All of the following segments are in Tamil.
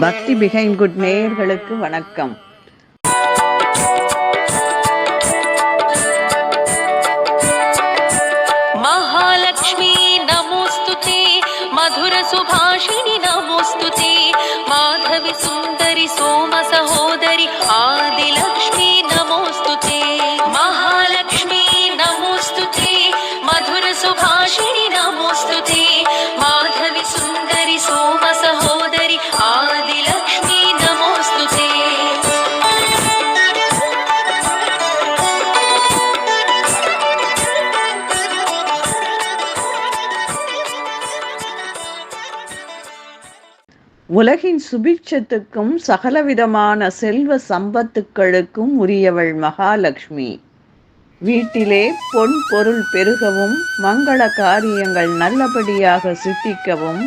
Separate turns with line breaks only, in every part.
பக்தி பிகைன் குட் நேயர்களுக்கு வணக்கம்.
மகாலட்சுமி நமோஸ்துதே மதுர சுபாஷினி
உலகின் சுபிட்சத்துக்கும் சகலவிதமான செல்வ சம்பத்துக்களுக்கும் உரியவள் மகாலட்சுமி வீட்டிலே பொன் பொருள் பெருகவும் மங்கள காரியங்கள் நல்லபடியாக சித்திக்கவும்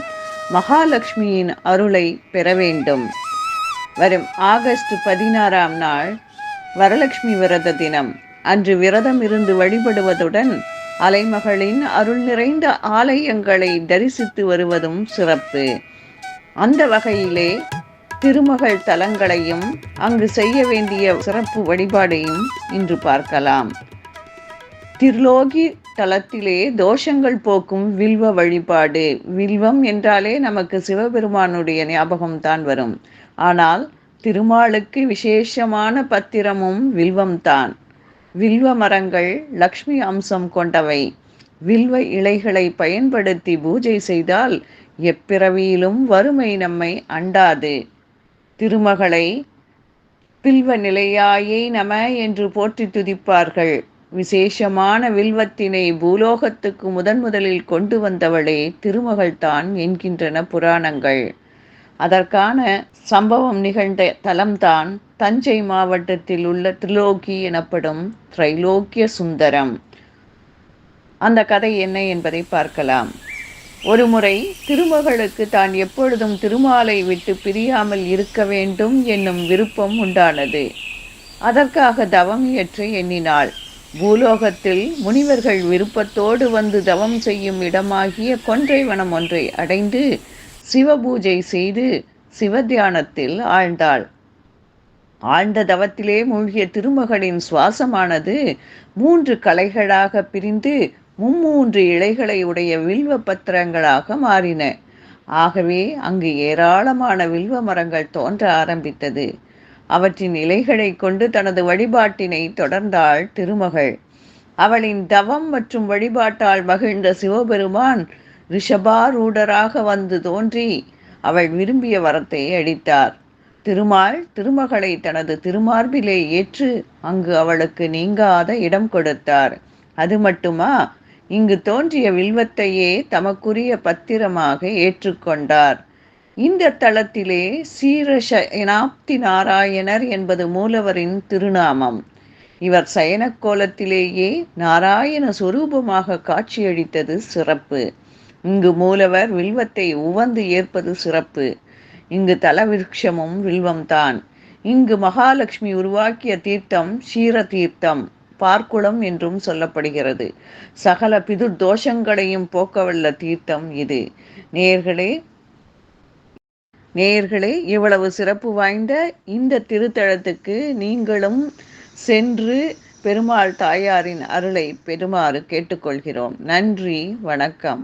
மகாலட்சுமியின் அருளை பெற வேண்டும். வரும் ஆகஸ்ட் பதினாறாம் நாள் வரலட்சுமி விரத தினம். அன்று விரதம் இருந்து வழிபடுவதுடன் அலைமகளின் அருள் நிறைந்த ஆலயங்களை தரிசித்து வருவதும் சிறப்பு. அந்த வகையிலே திருமகள் தலங்களையும் அங்கு செய்ய வேண்டிய சிறப்பு வழிபாடையும் இன்று பார்க்கலாம். திருலோகி தலத்திலே தோஷங்கள் போக்கும் வில்வ வழிபாடு. வில்வம் என்றாலே நமக்கு சிவபெருமானுடைய ஞாபகம் தான் வரும். ஆனால் திருமாலுக்கு விசேஷமான பத்திரமும் வில்வம்தான் வில்வ மரங்கள் லக்ஷ்மி அம்சம் கொண்டவை. வில்வ இலைகளை பயன்படுத்தி பூஜை செய்தால் எப்பிறவியிலும் வறுமை நம்மை அண்டாது. திருமகளை பில்வ நிலையாயை நம என்று போற்றி துதிப்பார்கள். விசேஷமான வில்வத்தினை பூலோகத்துக்கு முதன் முதலில் கொண்டு வந்தவளே திருமகள்தான் என்கின்றன புராணங்கள். அதற்கான சம்பவம் நிகழ்ந்த தலம்தான் தஞ்சை மாவட்டத்தில் உள்ள திரிலோகி எனப்படும் திரைலோக்கிய சுந்தரம். அந்த கதை என்ன என்பதை பார்க்கலாம். ஒருமுறை திருமகளுக்கு தான் எப்பொழுதும் திருமாலை விட்டு பிரியாமல் இருக்க வேண்டும் என்னும் விருப்பம் உண்டானது. அதற்காக தவம் இயற்ற எண்ணினாள். பூலோகத்தில் முனிவர்கள் விருப்பத்தோடு வந்து தவம் செய்யும் இடமாகிய கொன்றைவனம் ஒன்றை அடைந்து சிவபூஜை செய்து சிவத்தியானத்தில் ஆழ்ந்தாள். ஆழ்ந்த தவத்திலே மூழ்கிய திருமகளின் சுவாசமானது மூன்று கலைகளாக பிரிந்து மும்மூன்று இலைகளை உடைய வில்வ பத்திரங்களாக மாறின. ஆகவே அங்கு ஏராளமான வில்வ மரங்கள் தோன்ற ஆரம்பித்தது. அவற்றின் இலைகளை கொண்டு தனது வழிபாட்டினை தொடர்ந்தாள் திருமகள். அவளின் தவம் மற்றும் வழிபாட்டால் மகிழ்ந்த சிவபெருமான் ரிஷபாரூடராக வந்து தோன்றி அவள் விரும்பிய வரத்தை அளித்தார் திருமால் திருமகளை தனது திருமார்பிலே ஏற்று அங்கு அவளுக்கு நீங்காத இடம் கொடுத்தார். அது மட்டுமா? இங்கு தோன்றிய வில்வத்தையே தமக்குரிய பத்திரமாக ஏற்றுக்கொண்டார். இந்த தளத்திலே சீரஷனாப்தி நாராயணர் என்பது மூலவரின் திருநாமம். இவர் சயனக்கோலத்திலேயே நாராயண சுரூபமாக காட்சியளித்தது சிறப்பு. இங்கு மூலவர் வில்வத்தை உவந்து ஏற்பது சிறப்பு. இங்கு தலவிருட்சமும் வில்வம்தான். இங்கு மகாலட்சுமி உருவாக்கிய தீர்த்தம் ஷீர தீர்த்தம் பார்க்குளம் என்றும் சொல்லப்படுகிறது. சகல பிதுர் தோஷங்களையும் போக்கவல்ல தீர்த்தம் இது. நேர்களே நேர்களே இவ்வளவு சிறப்பு வாய்ந்த இந்த திருத்தலத்துக்கு நீங்களும் சென்று பெருமாள் தாயாரின் அருளை பெறுமாறு கேட்டுக்கொள்கிறோம். நன்றி வணக்கம்.